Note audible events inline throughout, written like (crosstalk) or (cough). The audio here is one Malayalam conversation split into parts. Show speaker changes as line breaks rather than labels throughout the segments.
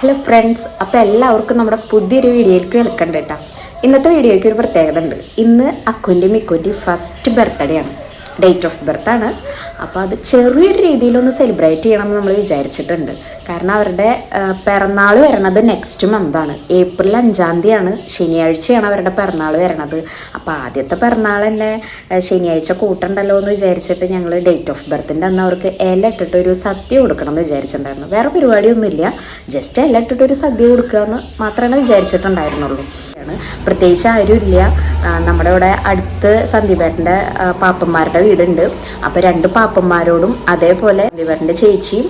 ഹലോ ഫ്രണ്ട്സ് അപ്പോൾ എല്ലാവർക്കും നമ്മുടെ പുതിയൊരു വീഡിയോയിലേക്ക് വെൽക്കം കേട്ടോ. ഇന്നത്തെ വീഡിയോയ്ക്ക് ഒരു പ്രത്യേകത ഉണ്ട്. ഇന്ന് അക്കുന്റെയും മിക്കുന്റെയും ഫസ്റ്റ് ബർത്ത്ഡേ ആണ്. ഡേറ്റ് ഓഫ് ബർത്ത് ആണ്. അപ്പോൾ അത് ചെറിയൊരു രീതിയിലൊന്ന് സെലിബ്രേറ്റ് ചെയ്യണം എന്ന് നമ്മൾ വിചാരിച്ചിട്ടുണ്ട്. കാരണം അവരുടെ പിറന്നാൾ വരണത് നെക്സ്റ്റ് മന്താണ് ഏപ്രിൽ അഞ്ചാം തീയതിയാണ്. ശനിയാഴ്ചയാണ് അവരുടെ പിറന്നാൾ വരണത്. അപ്പോൾ ആദ്യത്തെ പിറന്നാൾ തന്നെ ശനിയാഴ്ച കൂട്ടണ്ടല്ലോ എന്ന് വിചാരിച്ചിട്ട് ഞങ്ങൾ ഡേറ്റ് ഓഫ് ബർത്തിന്റെ അന്ന് അവർക്ക് ഇല ഇട്ടിട്ട് ഒരു സദ്യ കൊടുക്കണം എന്ന് വിചാരിച്ചിട്ടുണ്ടായിരുന്നു. വേറെ പരിപാടിയൊന്നുമില്ല. ജസ്റ്റ് ഇല ഇട്ടിട്ട് ഒരു സദ്യ കൊടുക്കുക എന്ന് മാത്രമേ വിചാരിച്ചിട്ടുണ്ടായിരുന്നുള്ളൂ. ആണ്. പ്രത്യേകിച്ച് ആരും ഇല്ല ആ, നമ്മുടെ ഇവിടെ അടുത്ത് സന്ദീപേട്ടന്റെ പാപ്പന്മാരുടെ വീടുണ്ട്. അപ്പോൾ രണ്ട് പാപ്പന്മാരോടും അതേപോലെ സന്ദീപേട്ടന്റെ ചേച്ചിയും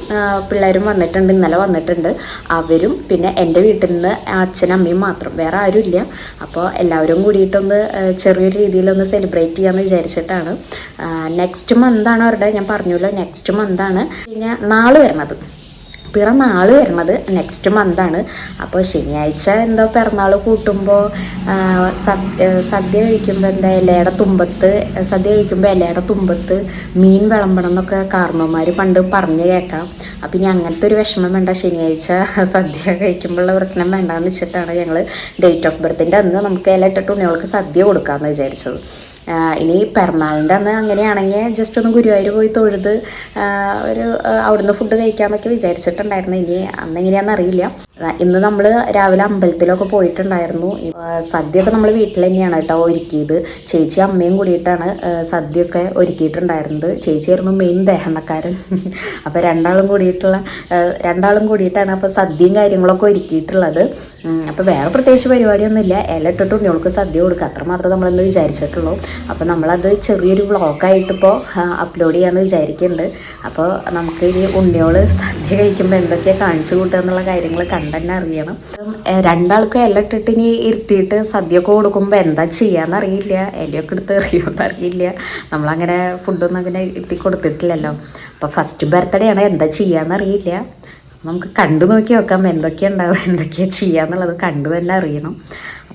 പിള്ളേരും വന്നിട്ടുണ്ട് ഇന്നലെ വന്നിട്ടുണ്ട്. അവരും പിന്നെ എന്റെ വീട്ടിൽ നിന്ന് അച്ഛനും അമ്മയും മാത്രം. വേറെ ആരും ഇല്ല അപ്പോൾ എല്ലാവരും കൂടിയിട്ടൊന്ന് ചെറിയൊരു രീതിയിലൊന്ന് സെലിബ്രേറ്റ് ചെയ്യാമെന്ന് വിചാരിച്ചിട്ടാണ്. നെക്സ്റ്റ് മന്താണ് അവരുടെ ഞാൻ പറഞ്ഞല്ലോ നെക്സ്റ്റ് മന്താണ് പിന്നെ നാളെ വരണത്. പിറന്നാൾ വരുന്നത് നെക്സ്റ്റ് മന്താണ് അപ്പോൾ ശനിയാഴ്ച എന്തോ പിറന്നാൾ കൂട്ടുമ്പോൾ സദ്യ കഴിക്കുമ്പോൾ എന്താ ഇലയുടെ തുമ്പത്ത് സദ്യ കഴിക്കുമ്പോൾ ഇലയുടെ തുമ്പത്ത് മീൻ വിളമ്പണം എന്നൊക്കെ കാർന്നോമാർ പണ്ട് പറഞ്ഞു കേൾക്കാം അപ്പം ഇനി അങ്ങനത്തെ ഒരു വിഷമം വേണ്ട. ശനിയാഴ്ച സദ്യ കഴിക്കുമ്പോഴുള്ള പ്രശ്നം വേണ്ടാന്ന് വെച്ചിട്ടാണ് ഞങ്ങൾ ഡേറ്റ് ഓഫ് ബർത്തിന്റെ അന്ന് നമുക്ക് ഇല ഇട്ടിട്ട് ഉണ്ണികൾക്ക് സദ്യ കൊടുക്കാമെന്ന് വിചാരിച്ചത്. ഇനി പിറന്നാളിന്റെ അന്ന് അങ്ങനെയാണെങ്കിൽ ജസ്റ്റ് ഒന്ന് ഗുരുവായൂർ പോയി തൊഴുത് ഒരു അവിടുന്ന് ഫുഡ് കഴിക്കാമെന്നൊക്കെ വിചാരിച്ചിട്ടുണ്ടായിരുന്നു. ഇനി അന്ന് എങ്ങനെയാണെന്ന് അറിയില്ല. ഇന്ന് നമ്മൾ രാവിലെ അമ്പലത്തിലൊക്കെ പോയിട്ടുണ്ടായിരുന്നു. സദ്യയൊക്കെ നമ്മൾ വീട്ടിൽ തന്നെയാണ് കേട്ടോ ഒരുക്കിയത്. ചേച്ചി അമ്മയും കൂടിയിട്ടാണ് സദ്യയൊക്കെ ഒരുക്കിയിട്ടുണ്ടായിരുന്നത്. ചേച്ചിയായിരുന്നു മെയിൻ ദേഹണക്കാരൻ (laughs) അപ്പോൾ രണ്ടാളും കൂടിയിട്ടുള്ള രണ്ടാളും കൂടിയിട്ടാണ് അപ്പോൾ സദ്യയും കാര്യങ്ങളൊക്കെ ഒരുക്കിയിട്ടുള്ളത്. അപ്പോൾ വേറെ പ്രത്യേകിച്ച് പരിപാടിയൊന്നുമില്ല. ഇല ഇട്ടിട്ട് ഉണ്ണികൾക്ക് സദ്യ കൊടുക്കുക. അത്ര മാത്രമേ നമ്മളെന്ന് വിചാരിച്ചിട്ടുള്ളൂ. അപ്പോൾ നമ്മളത് ചെറിയൊരു വ്ളോഗായിട്ടിപ്പോൾ അപ്ലോഡ് ചെയ്യാമെന്ന് വിചാരിക്കുന്നുണ്ട് അപ്പോൾ നമുക്ക് ഇനി ഉണ്ണിയോൾ സദ്യ കഴിക്കുമ്പോൾ എന്തൊക്കെയാണ് കാണിച്ചു കൂട്ടുക എന്നുള്ള കാര്യങ്ങൾ കണ്ടന്നെ അറിയണം. രണ്ടാൾക്കും ഇല ഇട്ടിട്ട് ഇനി ഇരുത്തിയിട്ട് സദ്യയൊക്കെ കൊടുക്കുമ്പോൾ എന്താ ചെയ്യാന്ന് അറിയില്ല. ഇലയൊക്കെ എടുത്ത് എറിയുമെന്ന് അറിയില്ല നമ്മളങ്ങനെ ഫുഡൊന്നും അങ്ങനെ ഇരുത്തി കൊടുത്തിട്ടില്ലല്ലോ. അപ്പോൾ ഫസ്റ്റ് ബർത്ത്ഡേ ആണ് എന്താ ചെയ്യാന്ന് അറിയില്ല. നമുക്ക് കണ്ടു നോക്കി നോക്കാം എന്തൊക്കെയാണ് ഉണ്ടാവുക എന്തൊക്കെയാണ് ചെയ്യാന്നുള്ളത് കണ്ടു തന്നെ അറിയണം.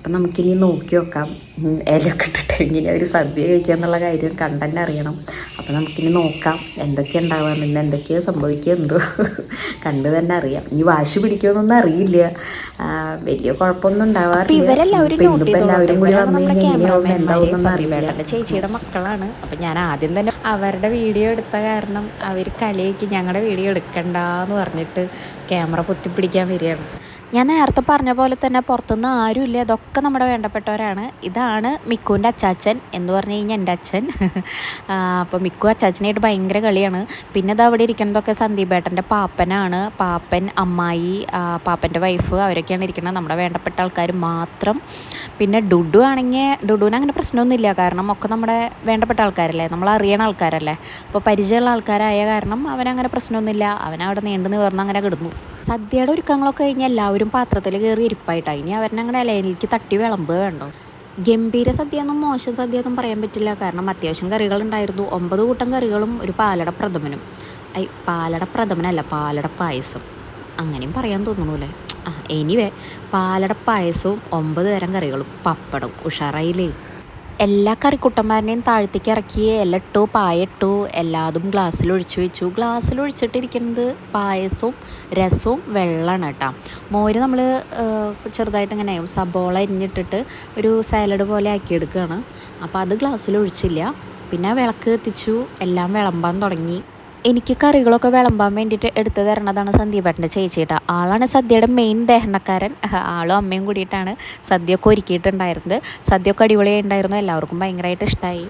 അപ്പം നമുക്കിനി നോക്കി നോക്കാം. ഇലയൊക്കെ ഇങ്ങനെ ഒരു സദ്യ കഴിക്കുക എന്നുള്ള കാര്യം കണ്ടന്നെ അറിയണം. അപ്പം നമുക്കിനി നോക്കാം. എന്തൊക്കെ ഉണ്ടാവാം നിന്ന് എന്തൊക്കെയാണ് സംഭവിക്കുക എന്തോ കണ്ടു തന്നെ അറിയാം. ഇനി വാശി പിടിക്കുമെന്നൊന്നും അറിയില്ല. വലിയ കുഴപ്പമൊന്നും ഉണ്ടാവാറില്ല. ഇന്നിപ്പോൾ എല്ലാവരും കൂടി
ചെയ്തോളൂ.
വന്നു
നമ്മുടെ
കഴിഞ്ഞാൽ എന്താവുമെന്നൊന്നും അറിയില്ല.
ചേച്ചിയുടെ മക്കളാണ്. അപ്പം ഞാൻ ആദ്യം തന്നെ അവരുടെ വീഡിയോ എടുത്ത കാരണം അവർ കളിയാക്കി ഞങ്ങളുടെ വീഡിയോ എടുക്കണ്ടെന്ന് പറഞ്ഞിട്ട് ക്യാമറ പൊത്തിപ്പിടിക്കാൻ വരികയാണ്. ഞാൻ നേരത്തെ പറഞ്ഞ പോലെ തന്നെ പുറത്തുനിന്ന് ആരുമില്ല ഇതൊക്കെ നമ്മുടെ വേണ്ടപ്പെട്ടവരാണ്. ഇതാണ് മിക്കുവിന്റെ അച്ചാച്ചൻ എന്ന് പറഞ്ഞു കഴിഞ്ഞാൽ എന്റെ അച്ഛൻ. അപ്പോൾ മിക്കു അച്ചാച്ചനായിട്ട് ഭയങ്കര കളിയാണ്. പിന്നെ ഇത് അവിടെ ഇരിക്കുന്നതൊക്കെ സന്ദീപേട്ടന്റെ പാപ്പനാണ്. പാപ്പൻ അമ്മായി പാപ്പന്റെ വൈഫ് അവരൊക്കെയാണ് ഇരിക്കുന്നത്. നമ്മുടെ വേണ്ടപ്പെട്ട ആൾക്കാർ മാത്രം. പിന്നെ ഡുഡു ആണെങ്കിൽ ഡുഡുവിന് അങ്ങനെ പ്രശ്നമൊന്നുമില്ല. കാരണം ഒക്കെ നമ്മുടെ വേണ്ടപ്പെട്ട ആൾക്കാരല്ലേ. നമ്മൾ അറിയണ ആൾക്കാരല്ലേ. അപ്പോൾ പരിചയമുള്ള ആൾക്കാരായ കാരണം അവനങ്ങനെ പ്രശ്നമൊന്നുമില്ല. അവനവിടെ നീണ്ടു നിവർന്ന് അങ്ങനെ കിടന്നു. സദ്യയുടെ ഒരുക്കങ്ങളൊക്കെ കഴിഞ്ഞാൽ എല്ലാവരും പാത്രത്തിൽ കയറി ഇരിപ്പായിട്ടാണ് ഇനി അവരങ്ങനെ ഇലയിലേക്ക് തട്ടി വിളമ്പ് വേണ്ടോ? ഗംഭീര സദ്യ ഒന്നും മോശം സദ്യ ഒന്നും പറയാൻ പറ്റില്ല. കാരണം അത്യാവശ്യം കറികളുണ്ടായിരുന്നു. ഒമ്പത് കൂട്ടം കറികളും ഒരു പാലട പ്രഥമനും. ഐ പാലട പ്രഥമനല്ല പാലട പായസം. അങ്ങനെയും പറയാൻ തോന്നണൂല്ലേ? ആ എനിവേ പാലട പായസവും ഒമ്പത് തരം കറികളും. പപ്പടം ഉഷാറായില്ലേ? എല്ലാ കറിക്കുട്ടന്മാരനെയും താഴത്തേക്ക് ഇറക്കി ഇല ഇട്ടു പായ ഇട്ടു എല്ലാതും ഗ്ലാസ്സിൽ ഒഴിച്ചു വെച്ചു. ഗ്ലാസ്സിൽ ഒഴിച്ചിട്ടിരിക്കുന്നത് പായസവും രസവും വെള്ളമാണ് കേട്ടോ. മോര് നമ്മൾ ചെറുതായിട്ട് ഇങ്ങനെ സബോള അരിഞ്ഞിട്ടിട്ട് ഒരു സാലഡ് പോലെ ആക്കിയെടുക്കുകയാണ്. അപ്പോൾ അത് ഗ്ലാസ്സിൽ ഒഴിച്ചില്ല. പിന്നെ വിളക്ക് കത്തിച്ചു. എല്ലാം വിളമ്പാൻ തുടങ്ങി. എനിക്ക് കറികളൊക്കെ വിളമ്പാൻ വേണ്ടിയിട്ട് എടുത്തു തരണതാണ് സന്ദീപേട്ടന്റെ ചേച്ചിയുടെ ആളാണ് സദ്യയുടെ മെയിൻ ദഹനക്കാരൻ. ആളും അമ്മയും കൂടിയിട്ടാണ് സദ്യയൊക്കെ ഒരുക്കിയിട്ടുണ്ടായിരുന്നത്. സദ്യയൊക്കെ അടിപൊളിയായിട്ടുണ്ടായിരുന്നു. എല്ലാവർക്കും ഭയങ്കരമായിട്ട് ഇഷ്ടമായി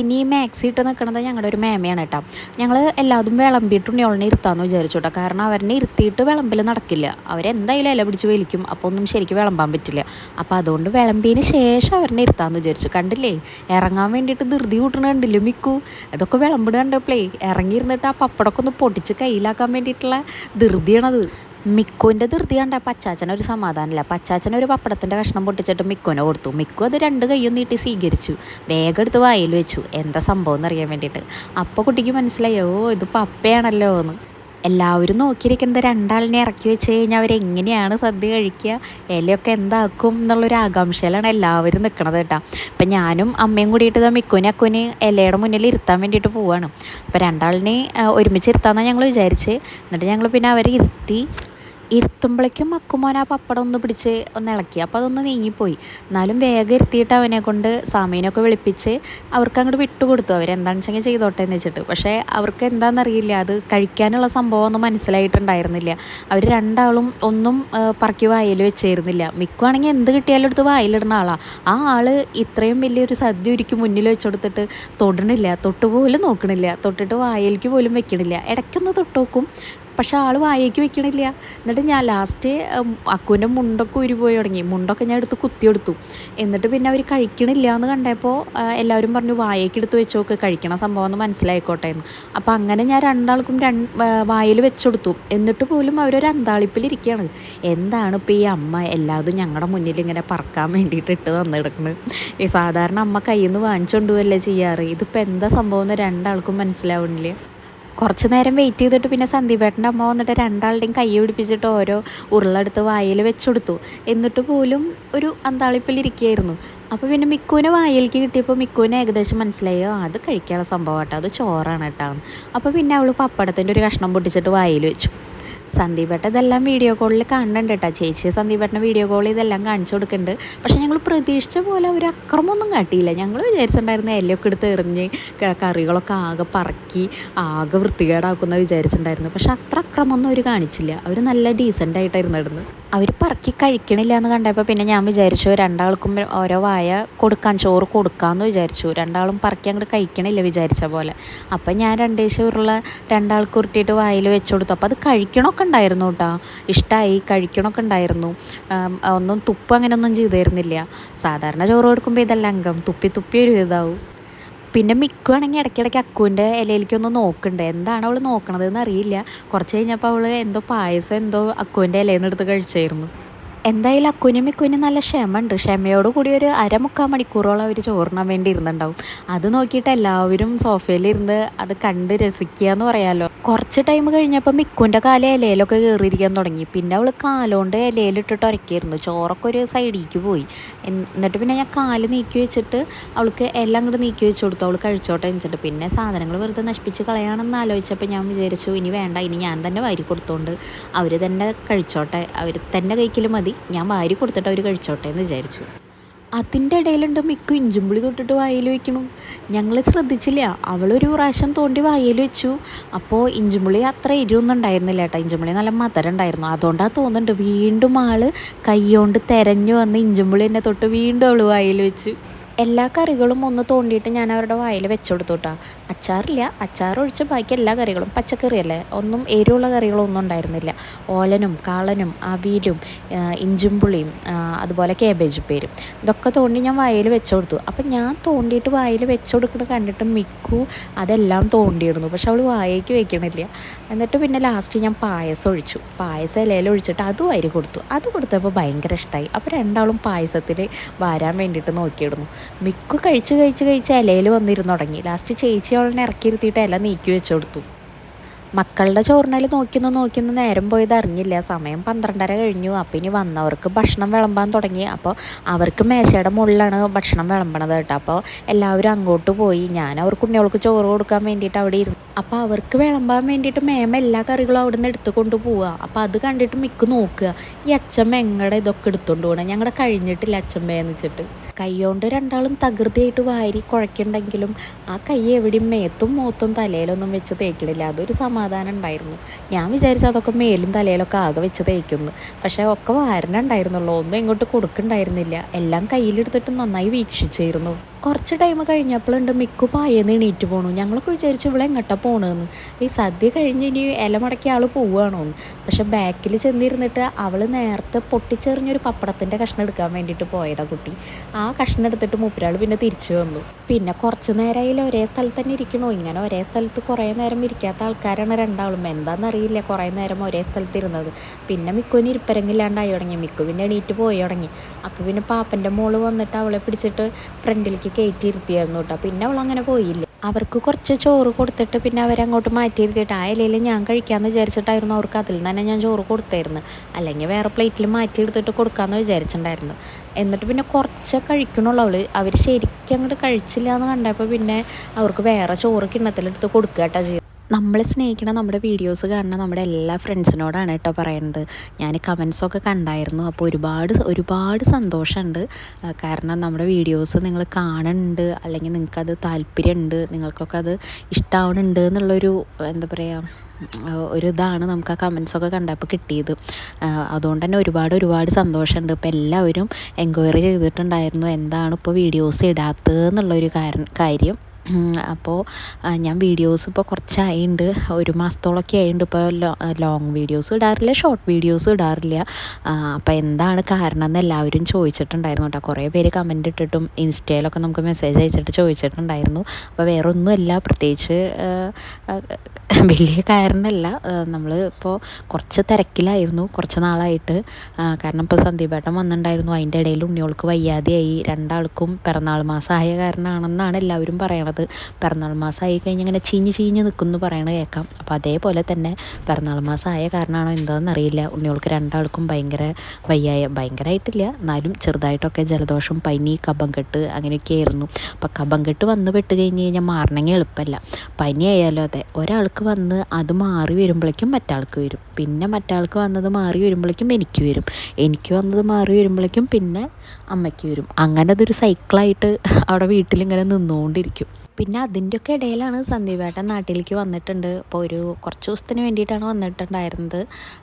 പിന്നെ ഈ മാക്സി ഇട്ട് നിൽക്കുന്നത് ഞങ്ങളുടെ ഒരു മേമയാണ് കേട്ടോ ഞങ്ങൾ എല്ലാതും വിളമ്പിയിട്ട് ഓളിനെ ഇരുത്താമെന്ന് വിചാരിച്ചു കേട്ടോ കാരണം അവരെ ഇരുത്തിയിട്ട് വിളമ്പിൽ നടക്കില്ല. അവരെന്തായാലും ഇല പിടിച്ച് വലിക്കും. അപ്പോൾ ഒന്നും ശരിക്കും വിളമ്പാൻ പറ്റില്ല. അപ്പോൾ അതുകൊണ്ട് വിളമ്പിയതിന് ശേഷം അവരെ ഇരുത്താമെന്ന് വിചാരിച്ചു. കണ്ടില്ലേ? ഇറങ്ങാൻ വേണ്ടിയിട്ട് ധൃതി കൂട്ടണ കണ്ടില്ലേ മിക്കു? ഇതൊക്കെ വിളമ്പിട കണ്ടപ്പോഴേ ഇറങ്ങിയിരുന്നിട്ട് ആ പപ്പടമൊക്കെ ഒന്ന് പൊട്ടിച്ച് കയ്യിലാക്കാൻ വേണ്ടിയിട്ടുള്ള ധൃതിയാണത്. മിക്കുവിന്റെ ധൃതി കണ്ട പച്ചാച്ചനൊരു സമാധാനമില്ല. പച്ചാച്ചൻ ഒരു പപ്പടത്തിന്റെ കഷ്ണം പൊട്ടിച്ചിട്ട് മിക്കുവിനെ കൊടുത്തു. മിക്കു അത് രണ്ട് കൈയും നീട്ടി സ്വീകരിച്ചു. വേഗം എടുത്ത് വായിൽ വെച്ചു. എന്താ സംഭവം എന്നറിയാൻ വേണ്ടിയിട്ട്. അപ്പോൾ കുട്ടിക്ക് മനസ്സിലായി ഓ ഇത് പപ്പയാണല്ലോ എന്ന്. എല്ലാവരും നോക്കിയിരിക്കുന്നത് രണ്ടാളിനെ ഇറക്കി വെച്ച് കഴിഞ്ഞാൽ അവരെങ്ങനെയാണ് സദ്യ കഴിക്കുക ഇലയൊക്കെ എന്താക്കും എന്നുള്ളൊരു ആകാംക്ഷയിലാണ് എല്ലാവരും നിൽക്കുന്നത് കേട്ടോ. അപ്പം ഞാനും അമ്മയും കൂടിയിട്ട് ഇതാ മിക്കുവിനെ അക്കുവിന് ഇലയുടെ മുന്നിൽ ഇരുത്താൻ വേണ്ടിയിട്ട് പോവാണ്. അപ്പോൾ രണ്ടാളിനെ ഒരുമിച്ച് ഇരുത്താമെന്നാണ് ഞങ്ങൾ വിചാരിച്ച്. എന്നിട്ട് ഞങ്ങൾ പിന്നെ അവരെ ഇരുത്തി ഇരുത്തുമ്പോഴേക്കും അക്കുമോൻ ആ പപ്പടം ഒന്ന് പിടിച്ച് ഒന്ന് ഇളക്കി. അപ്പോൾ അതൊന്ന് നീങ്ങിപ്പോയി. എന്നാലും വേഗം ഇരുത്തിയിട്ട് അവനെ കൊണ്ട് സാമീനൊക്കെ വിളിപ്പിച്ച് അവർക്ക് അങ്ങോട്ട് വിട്ടുകൊടുത്തു. അവരെന്താണെന്ന് വെച്ചെങ്കിൽ ചെയ്തോട്ടെ എന്ന് വെച്ചിട്ട്. പക്ഷേ അവർക്ക് എന്താണെന്നറിയില്ല. അത് കഴിക്കാനുള്ള സംഭവം ഒന്നും മനസ്സിലായിട്ടുണ്ടായിരുന്നില്ല. അവർ രണ്ടാളും ഒന്നും പറക്കി വായിൽ വെച്ചിരുന്നില്ല. മിക്കുവാണെങ്കിൽ എന്ത് കിട്ടിയാലും എടുത്ത് വായിലിടുന്ന ആളാണ് ആ ആൾ ഇത്രയും വലിയൊരു സദ്യ ഒരുക്കി മുന്നിൽ വെച്ചെടുത്തിട്ട് തൊടണില്ല. തൊട്ടുപോലും നോക്കണില്ല. തൊട്ടിട്ട് വായിലേക്ക് പോലും വെക്കണില്ല. ഇടയ്ക്കൊന്ന് തൊട്ട് നോക്കും. പക്ഷെ ആൾ വായേക്ക് വെക്കണില്ല. എന്നിട്ട് ഞാൻ ലാസ്റ്റ് അക്കുവിന്റെ മുണ്ടൊക്കെ ഊരി പോയി തുടങ്ങി. മുണ്ടൊക്കെ ഞാൻ എടുത്ത് കുത്തിയെടുത്തു എന്നിട്ട് പിന്നെ അവർ കഴിക്കണില്ല എന്ന് കണ്ടപ്പോൾ എല്ലാവരും പറഞ്ഞു വായേക്ക് എടുത്ത് വെച്ച് നോക്ക് കഴിക്കണ സംഭവം എന്ന് മനസ്സിലായിക്കോട്ടെ എന്ന്. അപ്പോൾ അങ്ങനെ ഞാൻ രണ്ടാൾക്കും രണ്ട് വായിൽ വെച്ചെടുത്തു. എന്നിട്ട് പോലും അവരൊരു അന്താളിപ്പിലിരിക്കുകയാണ് എന്താണ് ഇപ്പോൾ ഈ അമ്മ എല്ലാതും ഞങ്ങളുടെ മുന്നിൽ ഇങ്ങനെ പറക്കാൻ വേണ്ടിയിട്ട് ഇട്ട് തന്നെടുക്കുന്നത് ഈ സാധാരണ അമ്മ കയ്യിൽ നിന്ന് വാങ്ങിച്ചുകൊണ്ടുപോകല്ലേ ചെയ്യാറ്? ഇതിപ്പോൾ എന്താ സംഭവം എന്ന് രണ്ടാൾക്കും മനസ്സിലാവണില്ല. കുറച്ച് നേരം വെയിറ്റ് ചെയ്തിട്ട് പിന്നെ സന്ദീപേട്ടന്റെ അമ്മ വന്നിട്ട് രണ്ടാളുടെയും കൈ പിടിപ്പിച്ചിട്ട് ഓരോ ഉരുളെടുത്ത് വായിൽ വെച്ചുകൊടുത്തു എന്നിട്ട് പോലും ഒരു അന്താളിപ്പിലിരിക്കുകയായിരുന്നു അപ്പോൾ പിന്നെ മിക്കുവിനെ വായിലേക്ക് കിട്ടിയപ്പോൾ മിക്കുവിന് ഏകദേശം മനസ്സിലായോ അത് കഴിക്കാനുള്ള സംഭവം കേട്ടോ അത് ചോറാണ് കേട്ടോ അപ്പോൾ പിന്നെ അവൾ പപ്പടത്തിന്റെ ഒരു കഷ്ണം പൊട്ടിച്ചിട്ട് വായിൽ വെച്ചു. സന്ദീപേട്ട ഇതെല്ലാം വീഡിയോ കോളിൽ കാണുന്നുണ്ട് കേട്ടോ ചേച്ചി സന്ദീപേട്ടനെ വീഡിയോ കോൾ ഇതെല്ലാം കാണിച്ചു കൊടുക്കുന്നുണ്ട്. പക്ഷേ ഞങ്ങൾ പ്രതീക്ഷിച്ച പോലെ ഒരു അക്രമമൊന്നും കാട്ടിയില്ല. ഞങ്ങൾ വിചാരിച്ചിട്ടുണ്ടായിരുന്ന എല്ലൊക്കെ എടുത്ത് എറിഞ്ഞ് കറികളൊക്കെ ആകെ പറക്കി ആകെ വൃത്തികേടാക്കുന്ന വിചാരിച്ചിട്ടുണ്ടായിരുന്നു. പക്ഷെ അത്ര അക്രമമൊന്നും അവർ കാണിച്ചില്ല. അവർ നല്ല ഡീസന്റ് ആയിട്ടായിരുന്നു ഇടുന്നത്. അവർ പറക്കി കഴിക്കണില്ല എന്ന് കണ്ടപ്പോൾ പിന്നെ ഞാൻ വിചാരിച്ചു രണ്ടാൾക്കും ഓരോ വായ കൊടുക്കാൻ ചോറ് കൊടുക്കാമെന്ന് വിചാരിച്ചു. രണ്ടാളും പറക്കി അങ്ങോട്ട് കഴിക്കണില്ല വിചാരിച്ച പോലെ. അപ്പം ഞാൻ രണ്ടേശ്വരുള്ള രണ്ടാൾക്ക് ഉരുട്ടിയിട്ട് വായിൽ വെച്ചു കൊടുത്തു. അപ്പോൾ അത് കഴിക്കണമൊക്കെ ഉണ്ടായിരുന്നു കേട്ടോ. ഇഷ്ടമായി കഴിക്കണമൊക്കെ ഉണ്ടായിരുന്നു. ഒന്നും തുപ്പ് അങ്ങനെയൊന്നും ചെയ്തായിരുന്നില്ല സാധാരണ ചോറ് കൊടുക്കുമ്പോൾ ഇതെല്ലാം അംഗം. തുപ്പി തുപ്പി ഒരു ഇതാവും. പിന്നെ മിക്കുവാണെങ്കിൽ ഇടയ്ക്കിടയ്ക്ക് അക്കുവിന്റെ ഇലയിലേക്കൊന്ന് നോക്കണ്ടേ എന്താണ് അവൾ നോക്കണതെന്ന് അറിയില്ല. കുറച്ച് കഴിഞ്ഞപ്പോൾ അവൾ എന്തോ പായസം എന്തോ അക്കുവിന്റെ ഇലയിൽ നിന്ന് എടുത്ത് കഴിച്ചായിരുന്നു. എന്തായാലും അക്കുനും മിക്കുനും നല്ല ക്ഷമയുണ്ട്. ക്ഷമയോട് കൂടി ഒരു അരമുക്കാൽ മണിക്കൂറോളം അവർ ചോറിനാൻ വേണ്ടി ഇരുന്നുണ്ടാവും അത് നോക്കിയിട്ട് എല്ലാവരും സോഫയിലിരുന്ന് അത് കണ്ട് രസിക്കുക എന്ന് പറയാമല്ലോ കുറച്ച് ടൈം കഴിഞ്ഞപ്പോൾ മിക്കുന്റെ കാലം ഇലയിലൊക്കെ കയറിയിരിക്കാൻ തുടങ്ങി. പിന്നെ അവൾ കാലുകൊണ്ട് ഇലയിലിട്ടിട്ട് ഉരക്കിയിരുന്നു. ചോറൊക്കെ ഒരു സൈഡിലേക്ക് പോയി. എന്നിട്ട് പിന്നെ ഞാൻ കാൽ നീക്കി വെച്ചിട്ട് അവൾക്ക് എല്ലാം കൂടെ നീക്കി വെച്ച് കൊടുത്തു. അവൾ കഴിച്ചോട്ടെ വെച്ചിട്ട് പിന്നെ സാധനങ്ങൾ വെറുതെ നശിപ്പിച്ച് കളയാണെന്ന് ആലോചിച്ചപ്പോൾ ഞാൻ വിചാരിച്ചു ഇനി വേണ്ട ഇനി ഞാൻ തന്നെ വാരി കൊടുത്തോണ്ട് അവർ തന്നെ കഴിച്ചോട്ടെ. അവർ തന്നെ കഴിക്കൽ മതി. ഞാൻ വാരി കൊടുത്തിട്ട് അവർ കഴിച്ചോട്ടെ എന്ന് വിചാരിച്ചു. അതിന്റെ ഇടയിലുണ്ട് മിക്ക ഇഞ്ചുമ്പുളി തൊട്ടിട്ട് വായിൽ വയ്ക്കണം. ഞങ്ങൾ ശ്രദ്ധിച്ചില്ല. അവളൊരു പ്രാവശ്യം തോണ്ടി വായിൽ വെച്ചു. അപ്പോൾ ഇഞ്ചുമ്പുളി അത്ര എരിവൊന്നും ഉണ്ടായിരുന്നില്ല കേട്ടോ. ഇഞ്ചുമ്പുളി നല്ല മധുരം ഉണ്ടായിരുന്നു. അതുകൊണ്ടാണ് തോന്നുന്നുണ്ട് വീണ്ടും ആൾ കൈകൊണ്ട് തെരഞ്ഞു വന്ന് ഇഞ്ചുമ്പുളി എന്നെ തൊട്ട് വീണ്ടും അവൾ വായിൽ വെച്ചു. എല്ലാ കറികളും ഒന്ന് തോണ്ടിയിട്ട് ഞാൻ അവരുടെ വായിൽ വെച്ചു കൊടുത്തു കേട്ടോ അച്ചാറില്ല അച്ചാർ ഒഴിച്ച് ബാക്കി എല്ലാ കറികളും പച്ചക്കറിയല്ലേ? ഒന്നും എരിവുള്ള കറികളൊന്നും ഉണ്ടായിരുന്നില്ല. ഓലനും കാളനും അവിയലും ഇഞ്ചും പുളിയും അതുപോലെ കേബേജ് പേരും ഇതൊക്കെ തോണ്ടി ഞാൻ വായിൽ വെച്ചു കൊടുത്തു അപ്പം ഞാൻ തോണ്ടിയിട്ട് വായിൽ വെച്ചുകൊടുക്കുന്നത് കണ്ടിട്ട് മിക്കു അതെല്ലാം തോണ്ടിയിടുന്നു പക്ഷെ അവൾ വായേക്ക് വെക്കണില്ല. എന്നിട്ട് പിന്നെ ലാസ്റ്റ് ഞാൻ പായസം ഒഴിച്ചു. പായസം ഇലയിൽ ഒഴിച്ചിട്ട് അതും അരി കൊടുത്തു. അത് കൊടുത്തപ്പോൾ ഭയങ്കര ഇഷ്ടമായി അപ്പോൾ രണ്ടാളും പായസത്തിൽ വാരാൻ വേണ്ടിയിട്ട് നോക്കിയിടുന്നു മിക്കു കഴിച്ച് കഴിച്ച് കഴിച്ച് ഇലയിൽ വന്നിരുന്നു തുടങ്ങി. ലാസ്റ്റ് ചേച്ചി അവളെ ഇറക്കിയിരുത്തിയിട്ട് ഇല നീക്കി വെച്ചു കൊടുത്തു. മക്കളുടെ ചോറിനൽ നോക്കിന്ന് നോക്കിന്ന് നേരം പോയത് അറിഞ്ഞില്ല. സമയം പന്ത്രണ്ടര കഴിഞ്ഞു. അപ്പം ഇനി വന്നവർക്ക് ഭക്ഷണം വിളമ്പാൻ തുടങ്ങി. അപ്പോൾ അവർക്ക് മേശയുടെ മുകളിലാണ് ഭക്ഷണം വിളമ്പണത് കേട്ടോ. അപ്പോൾ എല്ലാവരും അങ്ങോട്ട് പോയി. ഞാൻ അവർക്ക് ഉണ്ണികൾക്ക് ചോറ് കൊടുക്കാൻ വേണ്ടിയിട്ട് അവിടെ ഇരുന്നു അപ്പോൾ അവർക്ക് വിളമ്പാൻ വേണ്ടിയിട്ട് മേമ എല്ലാ കറികളും അവിടെ നിന്ന് എടുത്ത് കൊണ്ട് പോവുക അപ്പോൾ അത് കണ്ടിട്ട് മിക്ക് നോക്കുക. ഈ അച്ഛമ്മ എങ്ങടെ ഇതൊക്കെ എടുത്തുകൊണ്ട് പോകണം ഞങ്ങളുടെ കഴിഞ്ഞിട്ടില്ല അച്ഛമ്മയെന്ന് വെച്ചിട്ട്. കൈകൊണ്ട് രണ്ടാളും തകൃതിയായിട്ട് വാരി കുഴക്കുന്നുണ്ടെങ്കിലും ആ കൈ എവിടെയും മേത്തും മൂത്തും തലയിലൊന്നും വെച്ച് തേക്കണില്ല. അതൊരു സമാധാനം ഉണ്ടായിരുന്നു. ഞാൻ വിചാരിച്ചു അതൊക്കെ മേലും തലയിലൊക്കെ ആകെ വെച്ച് തേക്കുന്നു. പക്ഷേ ഒക്കെ വാരനുണ്ടായിരുന്നുള്ളൂ ഒന്നും ഇങ്ങോട്ട് കൊടുക്കണ്ടായിരുന്നില്ല. എല്ലാം കയ്യിലെടുത്തിട്ട് നന്നായി വീക്ഷിച്ചിരുന്നു കുറച്ച് ടൈം കഴിഞ്ഞപ്പോഴുണ്ട് മിക്കു പായെന്ന് എണീറ്റ് പോണു. ഞങ്ങളൊക്കെ വിചാരിച്ചു ഇവിടെ എങ്ങോട്ടാ പോണെന്ന്. ഈ സദ്യ കഴിഞ്ഞ് ഇനി ഇല മടക്കി ആൾ പോവുകയാണോന്ന് പക്ഷെ ബാക്കിൽ ചെന്നിരുന്നിട്ട് അവൾ നേരത്തെ പൊട്ടിച്ചെറിഞ്ഞൊരു പപ്പടത്തിന്റെ കഷ്ണം എടുക്കാൻ വേണ്ടിയിട്ട് പോയതാ കുട്ടി. ആ കഷ്ണം എടുത്തിട്ട് മൂപ്പരാൾ പിന്നെ തിരിച്ചു വന്നു. പിന്നെ കുറച്ച് നേരമായാലും ഒരേ സ്ഥലത്ത് തന്നെ ഇരിക്കണോ. ഇങ്ങനെ ഒരേ സ്ഥലത്ത് കുറേ നേരം ഇരിക്കാത്ത ആൾക്കാരാണ് രണ്ടാളും. എന്താണെന്നറിയില്ല കുറേ നേരം ഒരേ സ്ഥലത്ത് ഇരുന്നത്. പിന്നെ മിക്കുവിന് ഇരിപ്പരങ്ങില്ലാണ്ടായി തുടങ്ങി. മിക്കു പിന്നെ എണീറ്റ് പോയി തുടങ്ങി. അപ്പോൾ പിന്നെ പാപ്പന്റെ മോൾ വന്നിട്ട് അവളെ പിടിച്ചിട്ട് ഫ്രണ്ടിലേക്ക് കയറ്റി ഇരുത്തിയായിരുന്നു കേട്ടോ. പിന്നെ അവൾ അങ്ങനെ പോയില്ല. അവർക്ക് കുറച്ച് ചോറ് കൊടുത്തിട്ട് പിന്നെ അവരങ്ങോട്ട് മാറ്റിയിരുത്തിയിട്ട് ആ ഇലയിൽ ഞാൻ കഴിക്കാമെന്ന് വിചാരിച്ചിട്ടായിരുന്നു അവർക്ക് അതിൽ തന്നെ ഞാൻ ചോറ് കൊടുത്തായിരുന്നു അല്ലെങ്കിൽ വേറെ പ്ലേറ്റിൽ മാറ്റി എടുത്തിട്ട് കൊടുക്കാമെന്ന് വിചാരിച്ചിട്ടുണ്ടായിരുന്നു. എന്നിട്ട് പിന്നെ കുറച്ച് കഴിക്കണുള്ളൂ അവൾ അവർ ശരിക്കും അങ്ങോട്ട് കഴിച്ചില്ല എന്ന് കണ്ടപ്പോൾ പിന്നെ അവർക്ക് വേറെ ചോറ് കിണ്ണത്തിലെടുത്ത് കൊടുക്കുക കേട്ടോ നമ്മളെ സ്നേഹിക്കണം നമ്മുടെ വീഡിയോസ് കാണുന്ന നമ്മുടെ എല്ലാ ഫ്രണ്ട്സിനോടാണ് കേട്ടോ പറയുന്നത് ഞാൻ കമൻസൊക്കെ കണ്ടായിരുന്നു. അപ്പോൾ ഒരുപാട് ഒരുപാട് സന്തോഷമുണ്ട് കാരണം നമ്മുടെ വീഡിയോസ് നിങ്ങൾ കാണുന്നുണ്ട് അല്ലെങ്കിൽ നിങ്ങൾക്കത് താല്പര്യമുണ്ട് നിങ്ങൾക്കൊക്കെ അത് ഇഷ്ടമാവണുണ്ട് എന്നുള്ളൊരു എന്താ പറയുക ഒരു ഇതാണ് നമുക്ക് ആ കമൻസൊക്കെ കണ്ടപ്പോൾ കിട്ടിയത്. അതുകൊണ്ട് തന്നെ ഒരുപാട് ഒരുപാട് സന്തോഷമുണ്ട് ഇപ്പോൾ എല്ലാവരും എൻക്വയറി ചെയ്തിട്ടുണ്ടായിരുന്നു. എന്താണ് ഇപ്പോൾ വീഡിയോസ് ഇടാത്തത് എന്നുള്ളൊരു കാര്യം. അപ്പോൾ ഞാൻ വീഡിയോസ് ഇപ്പോൾ കുറച്ചായിട്ടുണ്ട് ഒരു മാസത്തോളമൊക്കെ ആയിട്ടുണ്ട് ഇപ്പോൾ ലോങ് വീഡിയോസ് ഇടാറില്ല ഷോർട്ട് വീഡിയോസ് ഇടാറില്ല. അപ്പോൾ എന്താണ് കാരണം എന്ന് എല്ലാവരും ചോദിച്ചിട്ടുണ്ടായിരുന്നു കേട്ടോ. കുറേ പേര് കമന്റ് ഇട്ടിട്ടും ഇൻസ്റ്റയിലൊക്കെ നമുക്ക് മെസ്സേജ് അയച്ചിട്ട് ചോദിച്ചിട്ടുണ്ടായിരുന്നു. അപ്പോൾ വേറെ ഒന്നുമല്ല പ്രത്യേകിച്ച് വലിയ കാരണമല്ല. നമ്മൾ ഇപ്പോൾ കുറച്ച് തിരക്കിലായിരുന്നു കുറച്ച് നാളായിട്ട്. കാരണം ഇപ്പോൾ സന്ദീപേട്ടൻ വന്നിട്ടുണ്ടായിരുന്നു. അതിന്റെ ഇടയിൽ ഉണ്ണിയോൾക്ക് വയ്യാതെയായി. രണ്ടാൾക്കും പിറന്നാൾ മാസമായ കാരണമാണെന്നാണ് എല്ലാവരും പറയണത്. പിറന്നാൾ മാസമായി കഴിഞ്ഞ് ഇങ്ങനെ ചീഞ്ഞ് ചീഞ്ഞ് നിൽക്കുന്നു പറയണത് കേൾക്കാം അപ്പോൾ അതേപോലെ തന്നെ പിറന്നാൾ മാസമായ കാരണമാണോ എന്താണെന്ന് അറിയില്ല. ഉണ്ണികൾക്ക് രണ്ടാൾക്കും ഭയങ്കര വയ്യായ ഭയങ്കരമായിട്ടില്ല എന്നാലും ചെറുതായിട്ടൊക്കെ ജലദോഷം പനി കബം കെട്ട് അങ്ങനെയൊക്കെ ആയിരുന്നു. അപ്പോൾ കബം കെട്ട് വന്ന് പെട്ട് കഴിഞ്ഞ് കഴിഞ്ഞാൽ മാറണമെങ്കിൽ എളുപ്പമല്ല. പനി ആയാലും അതെ ഒരാൾക്ക് വന്ന് അത് മാറി വരുമ്പോഴേക്കും മറ്റാൾക്ക് വരും. പിന്നെ മറ്റാൾക്ക് വന്നത് മാറി വരുമ്പോഴേക്കും എനിക്ക് വരും. എനിക്ക് വന്നത് മാറി വരുമ്പോഴേക്കും പിന്നെ അമ്മയ്ക്ക് വരും. അങ്ങനെ അതൊരു സൈക്കിളായിട്ട് (laughs) അവിടെ വീട്ടിലിങ്ങനെ നിന്നുകൊണ്ടിരിക്കും പിന്നെ അതിന്റെയൊക്കെ ഇടയിലാണ് സന്ദീപേട്ടൻ നാട്ടിലേക്ക് വന്നിട്ടുണ്ട്. അപ്പോൾ ഒരു കുറച്ച് ദിവസത്തിന് വേണ്ടിയിട്ടാണ് വന്നിട്ടുണ്ടായിരുന്നത്.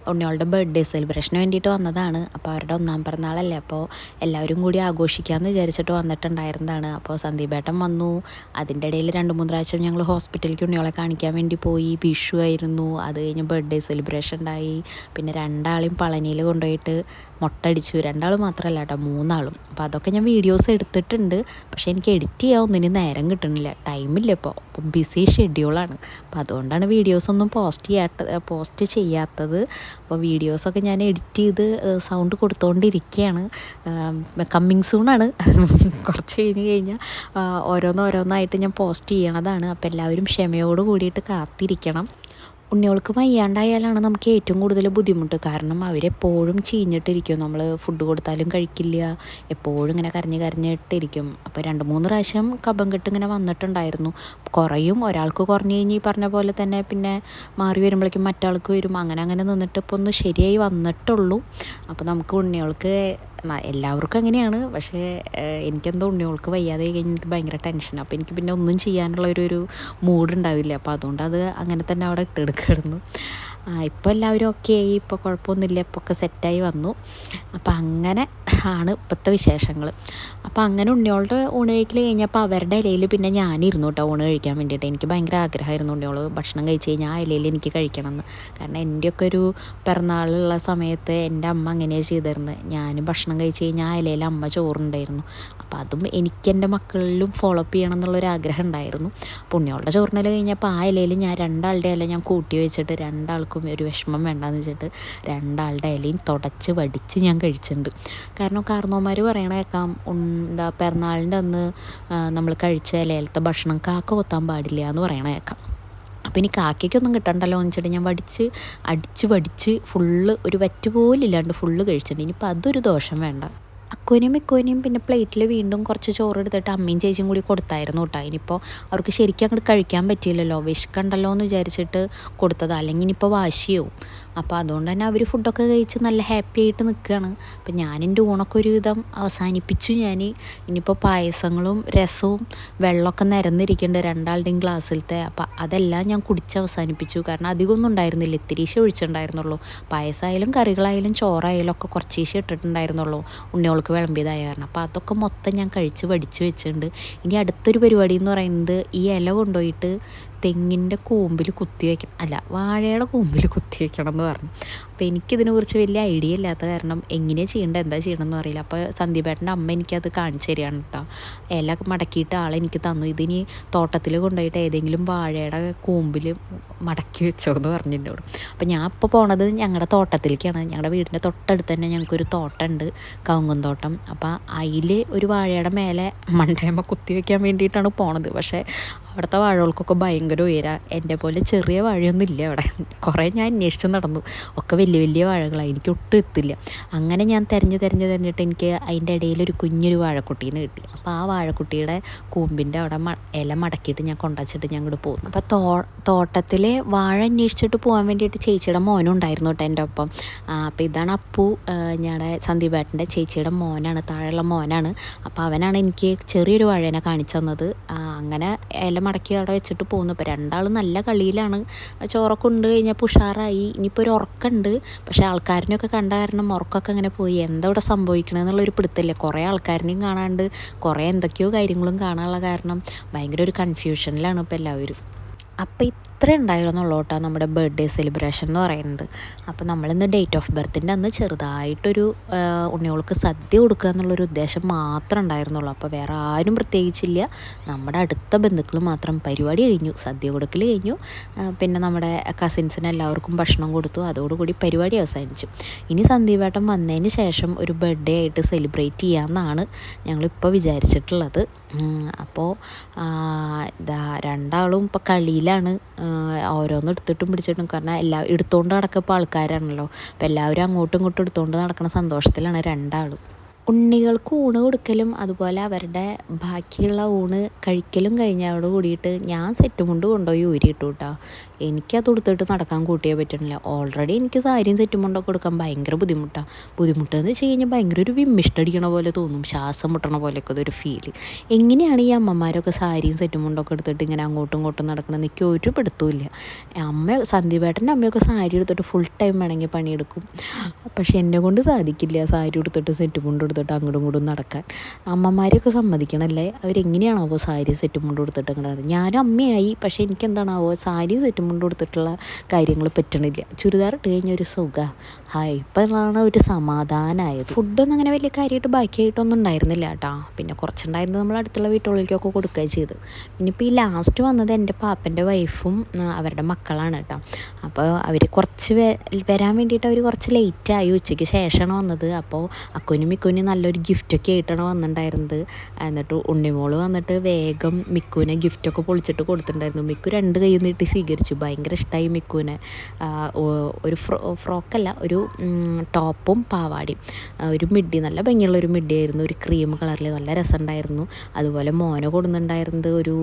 ഉണ്ണിയോളുടെ ബർത്ത്ഡേ സെലിബ്രേഷന് വേണ്ടിയിട്ട് വന്നതാണ്. അപ്പോൾ അവരുടെ ഒന്നാം പിറന്നാളല്ലേ. അപ്പോൾ എല്ലാവരും കൂടി ആഘോഷിക്കാമെന്ന് വിചാരിച്ചിട്ട് വന്നിട്ടുണ്ടായിരുന്നതാണ്. അപ്പോൾ സന്ദീപേട്ടൻ വന്നു. അതിന്റെ ഇടയിൽ രണ്ട് മൂന്ന് പ്രാവശ്യം ഞങ്ങൾ ഹോസ്പിറ്റലിലേക്ക് ഉണ്ണിയോളെ കാണിക്കാൻ വേണ്ടി പോയി. വിഷു ആയിരുന്നു. അത് കഴിഞ്ഞ് ബർത്ത്ഡേ സെലിബ്രേഷൻ ഉണ്ടായി പിന്നെ രണ്ടാളെയും പളനിയിൽ കൊണ്ടുപോയിട്ട് മുട്ടടിച്ചു. രണ്ടാൾ മാത്രമല്ല കേട്ടോ മൂന്നാളും. അപ്പോൾ അതൊക്കെ ഞാൻ വീഡിയോസ് എടുത്തിട്ടുണ്ട്. പക്ഷേ എനിക്ക് എഡിറ്റ് ചെയ്യാൻ ഒന്നിനും നേരം കിട്ടണില്ല. ടൈമില്ല ഇപ്പോൾ അപ്പം ബിസി ഷെഡ്യൂളാണ് അപ്പോൾ അതുകൊണ്ടാണ് വീഡിയോസൊന്നും പോസ്റ്റ് ചെയ്യാത്ത പോസ്റ്റ് ചെയ്യാത്തത്. അപ്പോൾ വീഡിയോസൊക്കെ ഞാൻ എഡിറ്റ് ചെയ്ത് സൗണ്ട് കൊടുത്തുകൊണ്ടിരിക്കുകയാണ് കമ്മിങ് സൂണാണ് (laughs) കുറച്ച് കഴിഞ്ഞ് കഴിഞ്ഞാൽ ഓരോന്നോരോന്നായിട്ട് ഞാൻ പോസ്റ്റ് ചെയ്യണതാണ്. അപ്പോൾ എല്ലാവരും ക്ഷമയോട് കൂടിയിട്ട് കാത്തിരിക്കണം. ഉണ്ണികൾക്ക് വയ്യാണ്ടായാലാണ് നമുക്ക് ഏറ്റവും കൂടുതൽ ബുദ്ധിമുട്ട്. കാരണം അവരെപ്പോഴും ചീഞ്ഞിട്ടിരിക്കും. നമ്മൾ ഫുഡ് കൊടുത്താലും കഴിക്കില്ല. എപ്പോഴും ഇങ്ങനെ കരഞ്ഞ് കരഞ്ഞിട്ടിരിക്കും. അപ്പോൾ രണ്ട് മൂന്ന് പ്രാവശ്യം കബം കെട്ട് ഇങ്ങനെ വന്നിട്ടുണ്ടായിരുന്നു. കുറയും. ഒരാൾക്ക് കുറഞ്ഞു കഴിഞ്ഞ് ഈ പറഞ്ഞ പോലെ തന്നെ പിന്നെ മാറി വരുമ്പോഴേക്കും മറ്റാൾക്ക് വരും. അങ്ങനെ അങ്ങനെ നിന്നിട്ട് ഇപ്പോൾ ഒന്ന് ശരിയായി വന്നിട്ടുള്ളൂ. അപ്പോൾ നമുക്ക് ഉണ്ണികൾക്ക് എല്ലാവർക്കും അങ്ങനെയാണ്. പക്ഷേ എനിക്കെന്തോ ഉണ്ണികൾക്ക് വയ്യാതെ കഴിഞ്ഞിട്ട് ഭയങ്കര ടെൻഷൻ അപ്പോൾ എനിക്ക് പിന്നെ ഒന്നും ചെയ്യാനുള്ള ഒരു ഒരു മൂഡ് ഉണ്ടാവില്ല. അപ്പോൾ അതുകൊണ്ട് അത് അങ്ങനെ തന്നെ അവിടെ ഇട്ടെടുക്കായിരുന്നു ഇപ്പോൾ എല്ലാവരും ഓക്കെ ആയി ഇപ്പോൾ കുഴപ്പമൊന്നുമില്ല ഇപ്പോൾ ഒക്കെ സെറ്റായി വന്നു. അപ്പോൾ അങ്ങനെ ആണ് ഇപ്പോഴത്തെ വിശേഷങ്ങൾ അപ്പോൾ അങ്ങനെ ഉണ്ണിയോളുടെ ഊണ് കഴിക്കൽ കഴിഞ്ഞപ്പോൾ അവരുടെ ഇലയിൽ പിന്നെ ഞാനിരുന്നു കേട്ടോ ഊണ് കഴിക്കാൻ വേണ്ടിയിട്ട്. എനിക്ക് ഭയങ്കര ആഗ്രഹമായിരുന്നു ഉണ്ണിയോൾ ഭക്ഷണം കഴിച്ച് കഴിഞ്ഞാൽ ആ ഇലയിൽ എനിക്ക് കഴിക്കണം എന്ന് കാരണം എന്റെയൊക്കെ ഒരു പിറന്നാളുള്ള സമയത്ത് എന്റെ അമ്മ അങ്ങനെയാണ് ചെയ്തിരുന്നത് ഞാൻ ഭക്ഷണം കഴിച്ച് കഴിഞ്ഞാൽ ആ ഇലയിൽ അമ്മ ചോറുണ്ടായിരുന്നു. അപ്പോൾ അതും എനിക്ക് എന്റെ മക്കളിലും ഫോളോ അപ്പ് ചെയ്യണം എന്നുള്ളൊരു ആഗ്രഹം ഉണ്ടായിരുന്നു. അപ്പോൾ ഉണ്ണിയോളുടെ ചോറിനല കഴിഞ്ഞപ്പോൾ ആ ഇലയിൽ ഞാൻ രണ്ടാളുടെ ഇല ഞാൻ കൂട്ടി വെച്ചിട്ട് രണ്ടാൾക്കും ഒരു വിഷമം വേണ്ടാന്ന് വെച്ചിട്ട് രണ്ടാളുടെ ഇലയും തുടച്ച് വടിച്ച് ഞാൻ കഴിച്ചിട്ടുണ്ട്. കാരണം കാർന്നോമാർ പറയണ കേൾക്കാം എന്താ പിറന്നാളിന്റെ അന്ന് നമ്മൾ കഴിച്ച ഇലയിലത്തെ ഭക്ഷണം കാക്ക കൊത്താൻ പാടില്ല എന്ന് പറയണ കേൾക്കാം അപ്പോൾ ഇനി കാക്കയ്ക്കൊന്നും കിട്ടണ്ടല്ലോ എന്ന് വെച്ചിട്ട് ഞാൻ വടിച്ച് അടിച്ച് വടിച്ച് ഫുള്ള് ഒരു വറ്റ് പോലില്ലാണ്ട് ഫുള്ള് കഴിച്ചിട്ടുണ്ട്. ഇനിയിപ്പോൾ അതൊരു ദോഷം വേണ്ട. അക്കുവിനെയും മിക്കുവിനെയും പിന്നെ പ്ലേറ്റിൽ വീണ്ടും കുറച്ച് ചോറ് എടുത്തിട്ട് അമ്മയും ചേച്ചിയും കൂടി കൊടുത്തായിരുന്നു കേട്ടോ. ഇനിയിപ്പോൾ അവർക്ക് ശരിക്കും അങ്ങോട്ട് കഴിക്കാൻ പറ്റിയില്ലല്ലോ. വിശക്കണ്ടല്ലോ എന്ന് വിചാരിച്ചിട്ട് കൊടുത്തതാണ് അല്ലെങ്കിൽ ഇനിയിപ്പോൾ വാശിയാവും. അപ്പോൾ അതുകൊണ്ട് തന്നെ അവർ ഫുഡൊക്കെ കഴിച്ച് നല്ല ഹാപ്പി ആയിട്ട് നിൽക്കുകയാണ് അപ്പം ഞാൻ എന്റെ ഊണൊക്കെ ഒരുവിധം അവസാനിപ്പിച്ചു ഞാൻ ഇനിയിപ്പോൾ പായസങ്ങളും രസവും വെള്ളമൊക്കെ നിരന്നിരിക്കേണ്ട രണ്ടാളുടെയും ഗ്ലാസ്സിലത്തെ. അപ്പം അതെല്ലാം ഞാൻ കുടിച്ച് അവസാനിപ്പിച്ചു. കാരണം അധികമൊന്നും ഉണ്ടായിരുന്നില്ല. ഇത്തിരീശ ഒഴിച്ചിട്ടുണ്ടായിരുന്നുള്ളൂ. പായസമായാലും കറികളായാലും ചോറായാലും ഒക്കെ കുറച്ചീശ ഇട്ടിട്ടുണ്ടായിരുന്നുള്ളൂ. ഉണ്ണിയോൾക്ക് വിളമ്പിയതായ കാരണം. അപ്പോൾ അതൊക്കെ മൊത്തം ഞാൻ കഴിച്ച് പഠിച്ച് വെച്ചിട്ടുണ്ട്. ഇനി അടുത്തൊരു പരിപാടി എന്ന് പറയുന്നത് ഈ ഇല കൊണ്ടുപോയിട്ട് തെങ്ങിന്റെ കൂമ്പിൽ കുത്തി വയ്ക്കണം അല്ല വാഴയുടെ കൂമ്പിൽ കുത്തി വയ്ക്കണം എന്ന് പറഞ്ഞു. അപ്പോൾ എനിക്കിതിനെക്കുറിച്ച് വലിയ ഐഡിയ ഇല്ലാത്ത കാരണം എങ്ങനെയാണ് ചെയ്യേണ്ടത് എന്താ ചെയ്യണമെന്ന് അറിയില്ല. അപ്പോൾ സന്ദീപേട്ടന്റെ അമ്മ എനിക്കത് കാണിച്ചു തരികയാണ് കേട്ടോ ഇല മടക്കിയിട്ട് ആളെനിക്ക് തന്നു. ഇതിനി തോട്ടത്തിൽ കൊണ്ടുപോയിട്ട് ഏതെങ്കിലും വാഴയുടെ കൂമ്പിൽ മടക്കി വെച്ചോ എന്ന് പറഞ്ഞിട്ടുണ്ട് അപ്പോൾ ഞാൻ ഇപ്പോൾ പോണത് ഞങ്ങളുടെ തോട്ടത്തിലേക്കാണ്. ഞങ്ങളുടെ വീടിന്റെ തൊട്ടടുത്ത് തന്നെ ഞങ്ങൾക്കൊരു തോട്ടമുണ്ട് കവുങ്ങും തോട്ടം. അപ്പോൾ അതിൽ ഒരു വാഴയുടെ മേലെ മണ്ടയമ്മ കുത്തി വെക്കാൻ വേണ്ടിയിട്ടാണ് പോണത്. പക്ഷേ അവിടുത്തെ വാഴകൾക്കൊക്കെ ഭയങ്കര ഉയരാ. എന്റെ പോലെ ചെറിയ വാഴയൊന്നും ഇല്ല അവിടെ കുറേ ഞാൻ അന്വേഷിച്ച് നടന്നു. ഒക്കെ വലിയ വലിയ വാഴകളാണ്. എനിക്ക് ഒട്ടും എത്തില്ല. അങ്ങനെ ഞാൻ തിരഞ്ഞ് തിരഞ്ഞ് തിരഞ്ഞിട്ട് എനിക്ക് അതിന്റെ ഇടയിൽ ഒരു കുഞ്ഞൊരു വാഴക്കുട്ടീനെ കിട്ടി. അപ്പോൾ ആ വാഴക്കുട്ടിയുടെ കൂമ്പിന്റെ അവിടെ ഇല മടക്കിയിട്ട് ഞാൻ കൊണ്ടുവച്ചിട്ട് ഞാൻ ഇങ്ങോട്ട് പോകുന്നു അപ്പോൾ തോ തോട്ടത്തിൽ വാഴ അന്വേഷിച്ചിട്ട് പോകാൻ വേണ്ടിയിട്ട് ചേച്ചിയുടെ മോനും ഉണ്ടായിരുന്നു കേട്ടോ എന്റെ ഒപ്പം. അപ്പോൾ ഇതാണ് അപ്പു ഞങ്ങളുടെ സന്ദീപേട്ടന്റെ ചേച്ചിയുടെ മോനാണ് താഴെയുള്ള മോനാണ്. അപ്പോൾ അവനാണ് എനിക്ക് ചെറിയൊരു വാഴേനെ കാണിച്ചു തന്നത്. അങ്ങനെ ഇല മടക്കി അവിടെ വെച്ചിട്ട് പോകുന്നു ഇപ്പോൾ രണ്ടാളും നല്ല കളിയിലാണ്. ചോറൊക്കെ ഉണ്ട് കഴിഞ്ഞപ്പോൾ ഉഷാറായി. ഇനിയിപ്പോൾ ഒരു ഉറക്കമുണ്ട് പക്ഷേ ആൾക്കാരിനെയൊക്കെ കണ്ട കാരണം ഉറക്കമൊക്കെ അങ്ങനെ പോയി. എന്താ ഇവിടെ സംഭവിക്കണമെന്നുള്ളൊരു പിടുത്തമില്ല. കുറേ ആൾക്കാരിനെയും കാണാണ്ട് കുറേ എന്തൊക്കെയോ കാര്യങ്ങളും കാണാനുള്ള കാരണം ഭയങ്കര ഒരു കൺഫ്യൂഷനിലാണ് ഇപ്പോൾ എല്ലാവരും. അപ്പോൾ ഇത്ര ഉണ്ടായിരുന്നുള്ളൂ കേട്ടോ നമ്മുടെ ബർത്ത്ഡേ സെലിബ്രേഷൻ എന്ന് പറയുന്നത്. അപ്പോൾ നമ്മളിന്ന് ഡേറ്റ് ഓഫ് ബർത്തിന്റെ അന്ന് ചെറുതായിട്ടൊരു ആ, ഉണ്ണികൾക്ക് സദ്യ കൊടുക്കുക എന്നുള്ളൊരു ഉദ്ദേശം മാത്രം ഉണ്ടായിരുന്നുള്ളൂ. അപ്പോൾ വേറെ ആരും പ്രത്യേകിച്ചില്ല. നമ്മുടെ അടുത്ത ബന്ധുക്കൾ മാത്രം പരിപാടി കഴിഞ്ഞു സദ്യ കൊടുക്കൽ കഴിഞ്ഞു. പിന്നെ നമ്മുടെ കസിൻസിന് എല്ലാവർക്കും ഭക്ഷണം കൊടുത്തു. അതോടുകൂടി പരിപാടി അവസാനിച്ചു. ഇനി സന്ദീപേട്ടൻ വന്നതിന് ശേഷം ഒരു ബർത്ത്ഡേ ആയിട്ട് സെലിബ്രേറ്റ് ചെയ്യാമെന്നാണ് ഞങ്ങളിപ്പോൾ വിചാരിച്ചിട്ടുള്ളത്. അപ്പോൾ ഇതാ രണ്ടാളും ഇപ്പോൾ കളിയിലാണ് ആ, ഓരോന്ന് എടുത്തിട്ടും പിടിച്ചിട്ടും കാരണം എല്ലാ എടുത്തുകൊണ്ട് നടക്കുക ഇപ്പോൾ ആൾക്കാരാണല്ലോ. അപ്പോൾ എല്ലാവരും അങ്ങോട്ടും ഇങ്ങോട്ടും എടുത്തുകൊണ്ട് നടക്കുന്ന സന്തോഷത്തിലാണ് രണ്ടാളും. ഉണ്ണികൾക്ക് ഊണ് കൊടുക്കലും അതുപോലെ അവരുടെ ബാക്കിയുള്ള ഊണ് കഴിക്കലും കഴിഞ്ഞവരോട് കൂടിയിട്ട് ഞാൻ സെറ്റ് മുണ്ട് കൊണ്ടുപോയി ഊരിയിട്ടു കേട്ടോ എനിക്കത് ഉടുത്തിട്ട് നടക്കാൻ കൂട്ടിയേ പറ്റണില്ല. ഓൾറെഡി എനിക്ക് സാരിയും സെറ്റും മുണ്ടൊക്കെ കൊടുക്കാൻ ഭയങ്കര ബുദ്ധിമുട്ടാണ് ബുദ്ധിമുട്ടെന്ന് വെച്ച് കഴിഞ്ഞാൽ ഭയങ്കര ഒരു വിമ്മിഷ്ടടിക്കണ പോലെ തോന്നും. ശ്വാസം മുട്ടണ പോലെയൊക്കെ അതൊരു ഫീൽ എങ്ങനെയാണ് ഈ അമ്മമാരൊക്കെ സാരിയും സെറ്റും മുണ്ടൊക്കെ എടുത്തിട്ട് ഇങ്ങനെ അങ്ങോട്ടും ഇങ്ങോട്ടും നടക്കണം എനിക്ക് ഒരു പിടുത്തമില്ല അമ്മ സന്ദീപേട്ടന്റെ അമ്മയൊക്കെ സാരി എടുത്തിട്ട് ഫുൾ ടൈം വേണമെങ്കിൽ പണിയെടുക്കും. പക്ഷെ എന്നെ കൊണ്ട് സാധിക്കില്ല സാരി എടുത്തിട്ട് സെറ്റ് മുണ്ട് എടുത്തിട്ട് അങ്ങോട്ടും ഇങ്ങോട്ടും നടക്കാൻ. അമ്മമാരെയൊക്കെ സമ്മതിക്കണല്ലേ? അവരെങ്ങനെയാണാവോ സാരി സെറ്റ് മുണ്ട് കൊടുത്തിട്ട് ഇങ്ങനെ ഞാനും അമ്മയായി. പക്ഷേ എനിക്കെന്താണാവോ? സാരി സെറ്റ് മുണ്ട് കൊടുത്തിട്ടുള്ള കാര്യങ്ങൾ പറ്റണില്ല. ചുരിദാർ ഇട്ട് കഴിഞ്ഞ ഒരു സുഖ. ഹായ് ഇപ്പോഴാണ് ഒരു സമാധാനമായത് ഫുഡൊന്നും അങ്ങനെ വലിയ കാര്യമായിട്ട് ബാക്കിയായിട്ടൊന്നും ഉണ്ടായിരുന്നില്ല കേട്ടോ പിന്നെ കുറച്ചുണ്ടായിരുന്നത് നമ്മൾ അടുത്തുള്ള വീട്ടുകളിലേക്കൊക്കെ കൊടുക്കുകയും ചെയ്തു. പിന്നെ ഇപ്പോൾ ഈ ലാസ്റ്റ് വന്നത് എന്റെ പാപ്പന്റെ വൈഫും അവരുടെ മക്കളാണ് കേട്ടോ അപ്പോൾ അവർ കുറച്ച് വരാൻ വേണ്ടിയിട്ട് അവർ കുറച്ച് ലേറ്റായി ഉച്ചയ്ക്ക് ശേഷമാണ് വന്നത്. അപ്പോൾ അക്കുനും മിക്കുനും നല്ലൊരു ഗിഫ്റ്റൊക്കെ ആയിട്ടാണ് വന്നിട്ടുണ്ടായിരുന്നത്. എന്നിട്ട് ഉണ്ണിമോൾ വന്നിട്ട് വേഗം മിക്കുവിനെ ഗിഫ്റ്റൊക്കെ പൊളിച്ചിട്ട് കൊടുത്തിട്ടുണ്ടായിരുന്നു. മിക്കു രണ്ട് കൈ നീട്ടി സ്വീകരിച്ചു. ഭയങ്കര ഇഷ്ടമായി മിക്കുവിനെ. ഒരു ഫ്രോ ഫ്രോക്കല്ല ഒരു ടോപ്പും പാവാടിയും. ഒരു മിഡി നല്ല ഭംഗിയുള്ള ഒരു മിഡി ആയിരുന്നു. ഒരു ക്രീം കളറിൽ നല്ല രസമുണ്ടായിരുന്നു. അതുപോലെ മോന കൊടുന്നുണ്ടായിരുന്നത് ഒരു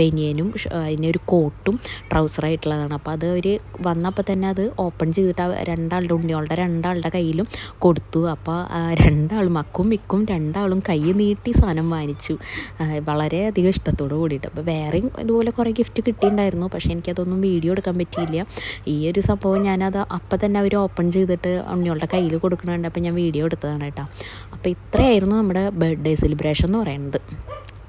ബനിയനും അതിന് ഒരു കോട്ടും ട്രൗസറായിട്ടുള്ളതാണ്. അപ്പോൾ അത് അവർ വന്നപ്പോൾ തന്നെ അത് ഓപ്പൺ ചെയ്തിട്ട് രണ്ടാളുടെ ഉണ്ണിയോളുടെ രണ്ടാളുടെ കയ്യിലും കൊടുത്തു. അപ്പോൾ രണ്ടാളും മക്കും മിക്കും രണ്ടാളും കൈ നീട്ടി സാധനം വാങ്ങിച്ചു. വളരെയധികം ഇഷ്ടത്തോട് കൂടിയിട്ട്. അപ്പോൾ വേറെയും ഇതുപോലെ കുറേ ഗിഫ്റ്റ് കിട്ടിയിട്ടുണ്ടായിരുന്നു. പക്ഷേ എനിക്കതൊന്നും വീഡിയോ എടുക്കാൻ പറ്റിയില്ല. ഈ ഒരു സംഭവം ഞാനത് അപ്പം തന്നെ അവർ ഓപ്പൺ ചെയ്തിട്ട് ഉണ്ണികളുടെ കയ്യിൽ കൊടുക്കണുണ്ട് അപ്പം ഞാൻ വീഡിയോ എടുത്തതാണ് കേട്ടോ. അപ്പോൾ ഇത്രയായിരുന്നു നമ്മുടെ ബർത്ത്ഡേ സെലിബ്രേഷൻ എന്ന് പറയുന്നത്.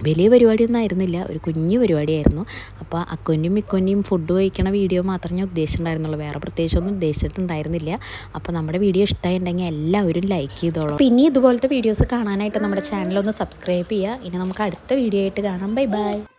വലിയ പരിപാടിയൊന്നും ആയിരുന്നില്ല. ഒരു കുഞ്ഞു പരിപാടിയായിരുന്നു. അപ്പോൾ അക്കൊന്റെയും ഇക്കൊന്നും ഫുഡ് കഴിക്കണ വീഡിയോ മാത്രമേ ഞാൻ ഉദ്ദേശിച്ചിട്ടുണ്ടായിരുന്നുള്ളൂ. വേറെ പ്രത്യേകിച്ചൊന്നും ഉദ്ദേശിച്ചിട്ടുണ്ടായിരുന്നില്ല. അപ്പോൾ നമ്മുടെ വീഡിയോ ഇഷ്ടമായിട്ടുണ്ടെങ്കിൽ എല്ലാവരും ലൈക്ക് ചെയ്തോളൂ. പിന്നെ ഇതുപോലത്തെ വീഡിയോസ് കാണാനായിട്ട് നമ്മുടെ ചാനലൊന്ന് സബ്സ്ക്രൈബ് ചെയ്യുക. ഇനി നമുക്ക് അടുത്ത വീഡിയോ ആയിട്ട് കാണാം. Bye bye